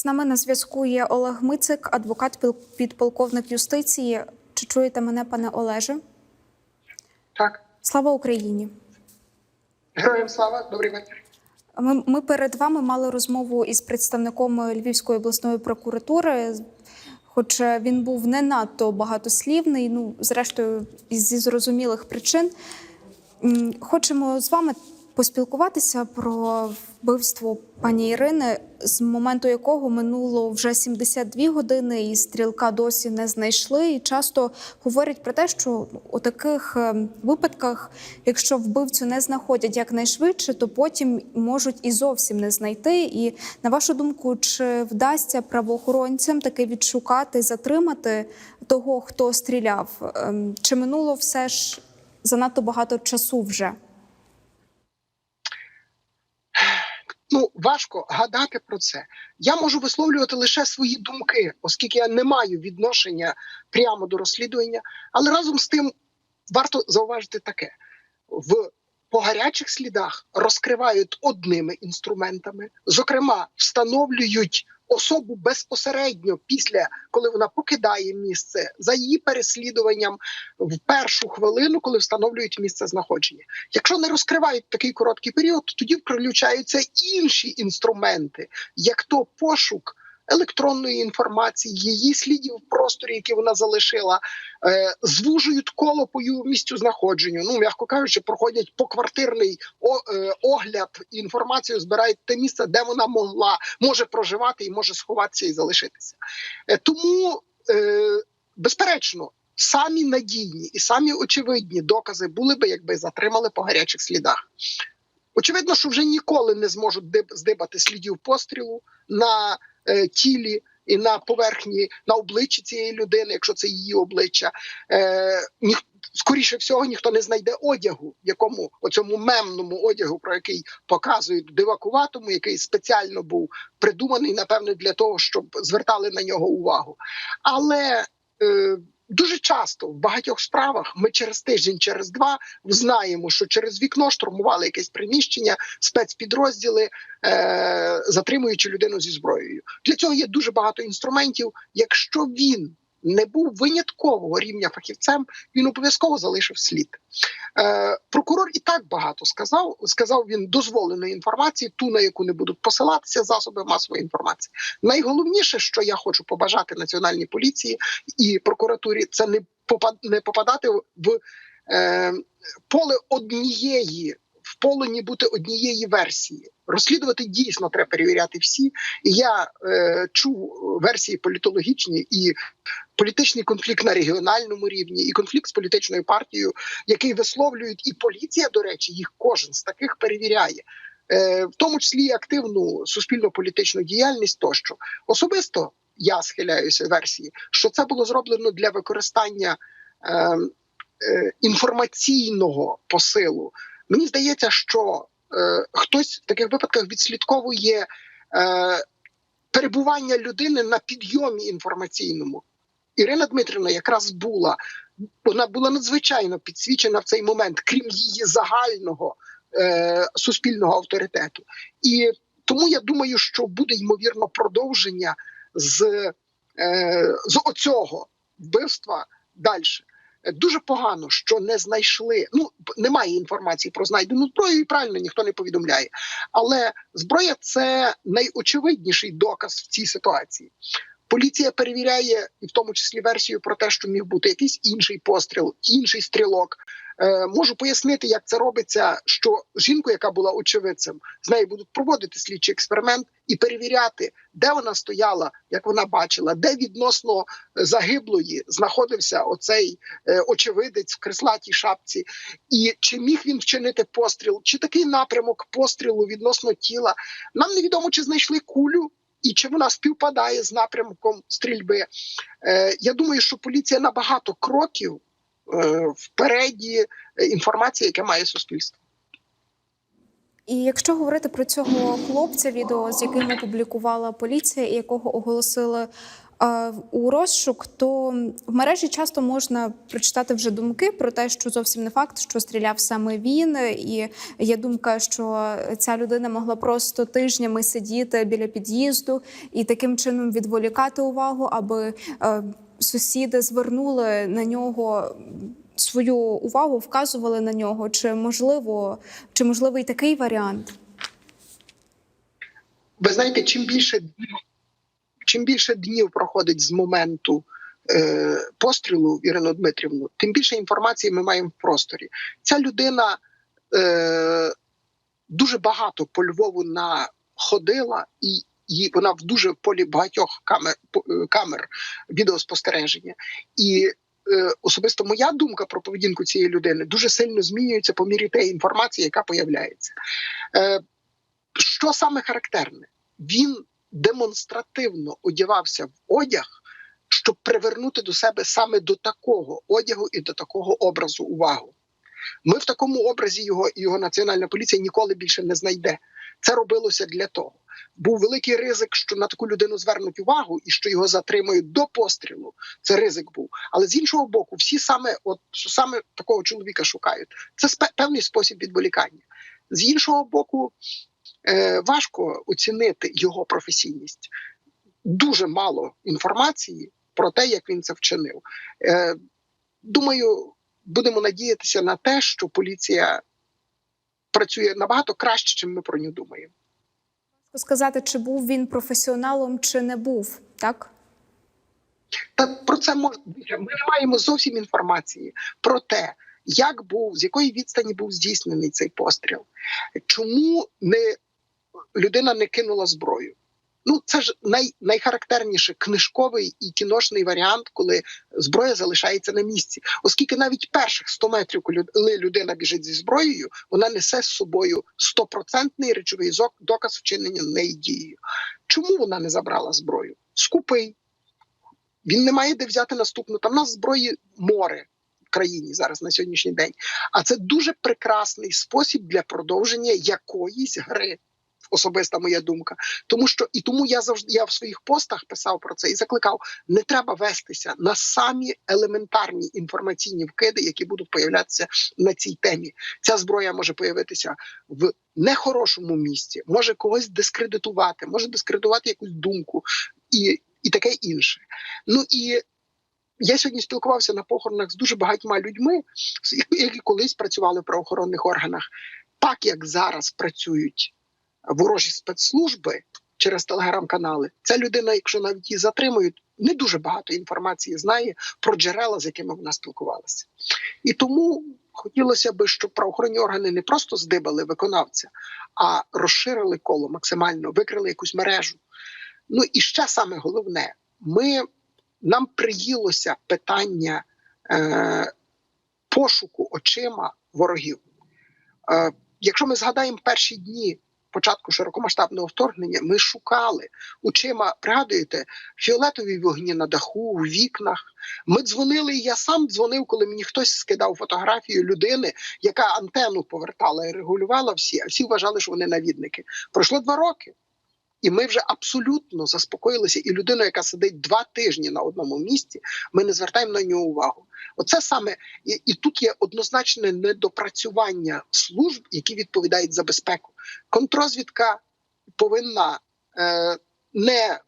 З нами на зв'язку є Олег Мицик, адвокат підполковник юстиції. Чи чуєте мене, пане Олеже? Так, Слава Україні! героям слава, добрий вечір. Ми, ми перед вами мали розмову із представником Львівської обласної прокуратури. Хоч він був не надто багатослівний, ну зрештою, зі зрозумілих причин. Хочемо з вами поспілкуватися про вбивство пані Ірини, з моменту якого минуло вже 72 години, і стрілка досі не знайшли. І часто говорять про те, що у таких е, випадках, якщо вбивцю не знаходять якнайшвидше, то потім можуть і зовсім не знайти. І на вашу думку, чи вдасться правоохоронцям таки відшукати, затримати того, хто стріляв? Ем, Чи минуло все ж занадто багато часу вже? Ну важко гадати про це. Я можу висловлювати лише свої думки, оскільки я не маю відношення прямо до розслідування. Але разом з тим варто зауважити таке: в по гарячих слідах розкривають одними інструментами, зокрема, встановлюють особу безпосередньо після коли вона покидає місце за її переслідуванням в першу хвилину, коли встановлюють місце знаходження. Якщо не розкривають такий короткий період, тоді включаються інші інструменти, як то пошук електронної інформації, її слідів в просторі, які вона залишила, е, звужують коло по її місцю знаходженню. Ну м'яко кажучи, проходять поквартирний е, огляд інформацію збирають те місце, де вона могла може проживати і може сховатися і залишитися. Е, тому, е, безперечно. Самі надійні і самі очевидні докази були би, якби затримали по гарячих слідах. Очевидно, що вже ніколи не зможуть здибати слідів пострілу на тілі і на поверхні на обличчі цієї людини, якщо це її обличчя. Е, скоріше всього, ніхто не знайде одягу, якому оцьому мемному одягу, про який показують дивакуватому, який спеціально був придуманий, напевне, для того, щоб звертали на нього увагу. Але е, дуже часто в багатьох справах ми через тиждень, через два знаємо, що через вікно штурмували якесь приміщення, спецпідрозділи, е, затримуючи людину зі зброєю. Для цього є дуже багато інструментів. Якщо він не був виняткового рівня фахівцем, він обов'язково залишив слід. Е, прокурор і так багато сказав. Сказав він дозволеної інформації, ту на яку не будуть посилатися засоби масової інформації. Найголовніше, що я хочу побажати національній поліції і прокуратурі, це не попад, не попадати в е, поле однієї. В полоні бути однієї версії. Розслідувати дійсно треба перевіряти всі. І я е, чув версії політологічні і політичний конфлікт на регіональному рівні, і конфлікт з політичною партією, який висловлюють, і поліція, до речі, їх кожен з таких перевіряє, е, в тому числі і активну суспільно-політичну діяльність. Тощо особисто я схиляюся версії, що це було зроблено для використання е, е, інформаційного посилу. Мені здається, що е, хтось в таких випадках відслідковує е, перебування людини на підйомі інформаційному. Ірина Дмитрівна якраз була, вона була надзвичайно підсвічена в цей момент, крім її загального е, суспільного авторитету. І тому я думаю, що буде ймовірно продовження з, е, з оцього вбивства далі. Дуже погано, що не знайшли. Ну немає інформації про знайдену зброю, і правильно ніхто не повідомляє. Але зброя це найочевидніший доказ в цій ситуації. Поліція перевіряє, і в тому числі версію про те, що міг бути якийсь інший постріл, інший стрілок. Е, можу пояснити, як це робиться. Що жінку, яка була очевидцем, з нею будуть проводити слідчий експеримент і перевіряти, де вона стояла, як вона бачила, де відносно загиблої знаходився оцей е, очевидець в креслатій шапці, і чи міг він вчинити постріл, чи такий напрямок пострілу відносно тіла. Нам невідомо, чи знайшли кулю і чи вона співпадає з напрямком стрільби. Е, я думаю, що поліція набагато кроків е, впереді е, інформації, яке має суспільство. І якщо говорити про цього хлопця, відео з яким опублікувала поліція, і якого оголосили у розшук, то в мережі часто можна прочитати вже думки про те, що зовсім не факт, що стріляв саме він. І є думка, що ця людина могла просто тижнями сидіти біля під'їзду і таким чином відволікати увагу, аби е, сусіди звернули на нього свою увагу, вказували на нього. Чи можливо, чи можливий такий варіант? Ви знаєте, чим більше чим більше днів проходить з моменту е, пострілу Ірину Дмитрівну, тим більше інформації ми маємо в просторі. Ця людина е, дуже багато по Львову находила, і, і вона в дуже полі багатьох камер, е, камер відеоспостереження. І е, особисто моя думка про поведінку цієї людини дуже сильно змінюється по мірі тієї інформації, яка появляється. Е, що саме характерне? Він демонстративно одягався в одяг, щоб привернути до себе саме до такого одягу і до такого образу увагу. Ми в такому образі його і його національна поліція ніколи більше не знайде. Це робилося для того. Був великий ризик, що на таку людину звернуть увагу і що його затримують до пострілу. Це ризик був. Але з іншого боку, всі саме, от саме такого чоловіка шукають. Це певний спосіб відволікання. З іншого боку, важко оцінити його професійність. Дуже мало інформації про те, як він це вчинив. Е, думаю, будемо надіятися на те, що поліція працює набагато краще, чим ми про нього думаємо. Сказати, чи був він професіоналом, чи не був, так? Та про це можна ми не маємо зовсім інформації про те, як був, з якої відстані був здійснений цей постріл, чому не людина не кинула зброю. Ну, це ж най, найхарактерніше книжковий і кіношний варіант, коли зброя залишається на місці. Оскільки навіть перших 100 метрів, коли людина біжить зі зброєю, вона несе з собою стопроцентний речовий доказ вчинення неї дією. Чому вона не забрала зброю? Скупий. Він не має де взяти наступну. Там в нас зброї море в країні зараз на сьогоднішній день. А це дуже прекрасний спосіб для продовження якоїсь гри. Особиста моя думка, тому що і тому я завжди я в своїх постах писав про це і закликав: не треба вестися на самі елементарні інформаційні вкиди, які будуть появлятися на цій темі. Ця зброя може появитися в нехорошому місці, може когось дискредитувати, може дискредитувати якусь думку і, і таке інше. Ну і я сьогодні спілкувався на похоронах з дуже багатьма людьми, які колись працювали в правоохоронних органах, так як зараз працюють ворожі спецслужби через телеграм-канали. Ця людина, якщо навіть її затримують, не дуже багато інформації знає про джерела, з якими вона спілкувалася. І тому хотілося би, щоб правоохоронні органи не просто здибали виконавця, а розширили коло максимально, викрили якусь мережу. Ну і ще саме головне, ми нам приїлося питання е, пошуку очима ворогів. Е, якщо ми згадаємо перші дні початку широкомасштабного вторгнення, ми шукали очима, пригадуєте, фіолетові вогні на даху, у вікнах. Ми дзвонили, і я сам дзвонив, коли мені хтось скидав фотографію людини, яка антенну повертала і регулювала всі, а всі вважали, що вони навідники. Пройшло два роки. І ми вже абсолютно заспокоїлися. І людина, яка сидить два тижні на одному місці, ми не звертаємо на нього увагу. Оце саме і, і тут є однозначне недопрацювання служб, які відповідають за безпеку. Контрозвідка повинна е, не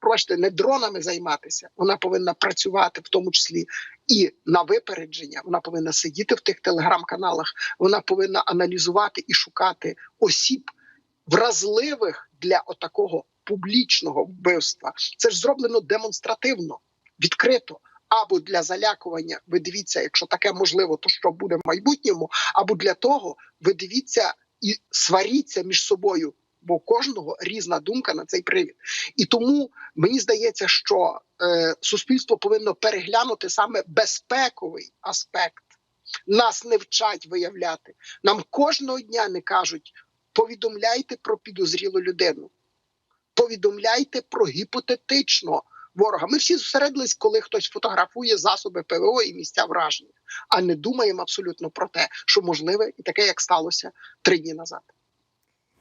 пробачте, не дронами займатися. Вона повинна працювати, в тому числі і на випередження. Вона повинна сидіти в тих телеграм-каналах. Вона повинна аналізувати і шукати осіб вразливих для отакого публічного вбивства. Це ж зроблено демонстративно, відкрито. Або для залякування, ви дивіться, якщо таке можливо, то що буде в майбутньому, або для того, ви дивіться і сваріться між собою, бо кожного різна думка на цей привід. І тому мені здається, що е, суспільство повинно переглянути саме безпековий аспект. Нас не вчать виявляти. Нам кожного дня не кажуть повідомляйте про підозрілу людину, повідомляйте про гіпотетичного ворога. Ми всі зосередились, коли хтось фотографує засоби ПВО і місця враження, а не думаємо абсолютно про те, що можливе і таке, як сталося три дні назад.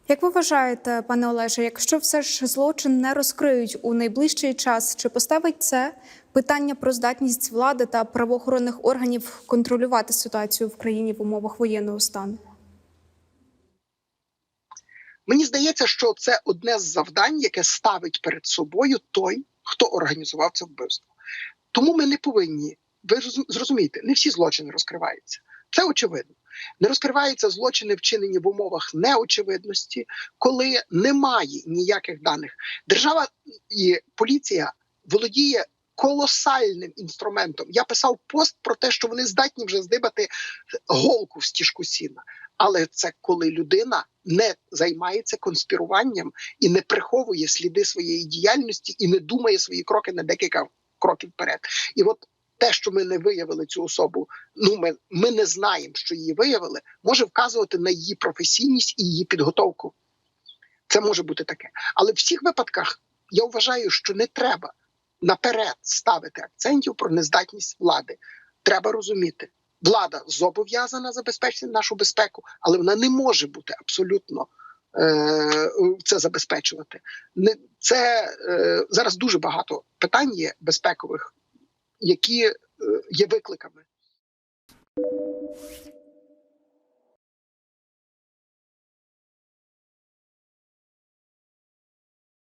Як ви вважаєте, пане Олеже, якщо все ж злочин не розкриють у найближчий час, чи поставить це питання про здатність влади та правоохоронних органів контролювати ситуацію в країні в умовах воєнного стану? Мені здається, що це одне з завдань, яке ставить перед собою той, хто організував це вбивство. Тому ми не повинні. Ви розум- зрозумієте, не всі злочини розкриваються. Це очевидно. Не розкриваються злочини, вчинені в умовах неочевидності, коли немає ніяких даних. Держава і поліція володіє колосальним інструментом. Я писав пост про те, що вони здатні вже здибати голку в стіжку сіна. Але це коли людина не займається конспіруванням і не приховує сліди своєї діяльності і не думає свої кроки на декілька кроків вперед. І от те, що ми не виявили цю особу, ну ми, ми не знаємо, що її виявили, може вказувати на її професійність і її підготовку. Це може бути таке. Але в всіх випадках я вважаю, що не треба наперед ставити акцентів про нездатність влади. Треба розуміти, влада зобов'язана забезпечити нашу безпеку, але вона не може бути абсолютно е, це забезпечувати. Не це е, зараз дуже багато питань є безпекових, які е, є викликами.